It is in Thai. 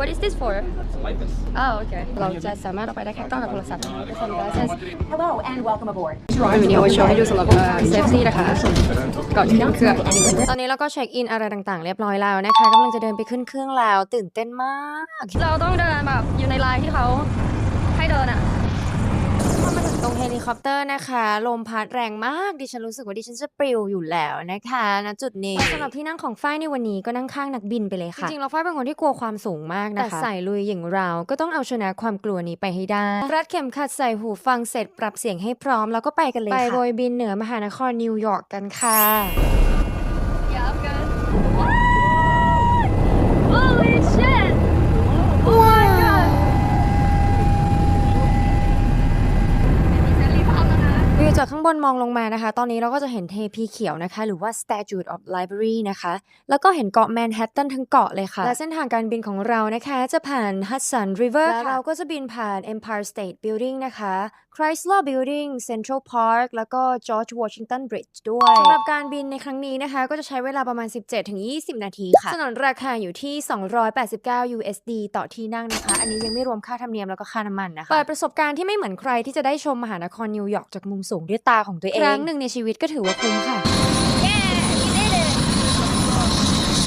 What is this for Lipus. อ๋อโอเคเราจะสามารถเอาไปได้แค่กล้องกับโทรศัพท์ทุกคนก็จะ Hello and welcome aboard. วิดีโอโชว์ให้ดูสำหรับเซฟตี้นะคะก่อนขึ้นเครื่องตอนนี้เราก็เช็คอินอะไรต่างๆ เรียบร้อยแล้วนะคะกำลังจะเดินไปขึ้นเครื่องแล้ว ตื่นเต้นมาก เราต้องเดินแบบอยู่ในไลน์ที่เขาให้เดินอะ พอมาถึงตรงเฮ ลิคอปเตอร์นะคะ ลมพัดแรงมาก ดิฉันรู้สึกว่าดิฉันจะปลิวอยู่แล้วนะคะณจุดนี้สำหรับที่นั่งของฝ้ายในวันนี้ก็นั่งข้างนักบินไปเลยค่ะ จริงๆแล้วฝ้ายเป็นคนที่กลัวความสูงมากนะคะ แต่ใส่ลุยอย่างเราก็ต้องเอาชนะความกลัวนี้ไปให้ได้ รัดเข็มขัดใส่หูฟังเสร็จปรับเสียงให้พร้อมแล้วก็ไปกันเลยค่ะ ไปโบยบินเหนือมหานครนิวยอร์กกันค่ะ Yeah, I'm good. Holy shit! Oh my god! มีเซรีภาพแล้วนะ วิว จากข้างบนมองลงมานะคะ ตอนนี้เราก็จะเห็นเทพีเขียวนะคะ หรือว่า Statue of Library นะคะ แล้วก็เห็นเกาะแมนฮัตตันทั้งเกาะเลยค่ะ และเส้นทางการบินของเรานะคะ จะผ่าน Hudson River และเราก็จะบินผ่าน Empire State Building นะคะ Chrysler Building Central Park แล้วก็ George Washington Bridge ด้วยสำหรับการบินในครั้งนี้นะคะ ก็จะใช้เวลาประมาณ 17-20 นาทีค่ะสนนราคาอยู่ที่ 289 USD ต่อที่นั่งนะคะ อันนี้ยังไม่รวมค่าธรรมเนียมแล้วก็ค่าน้ำมันนะคะเปิดประสบการณ์ที่ไม่เหมือนใครที่จะได้ชมมหานครนิวยอร์กจากมุมสูงด้วยตาของตัวเอง ครั้งหนึ่งในชีวิตก็ถือว่าคุ้มค่ะ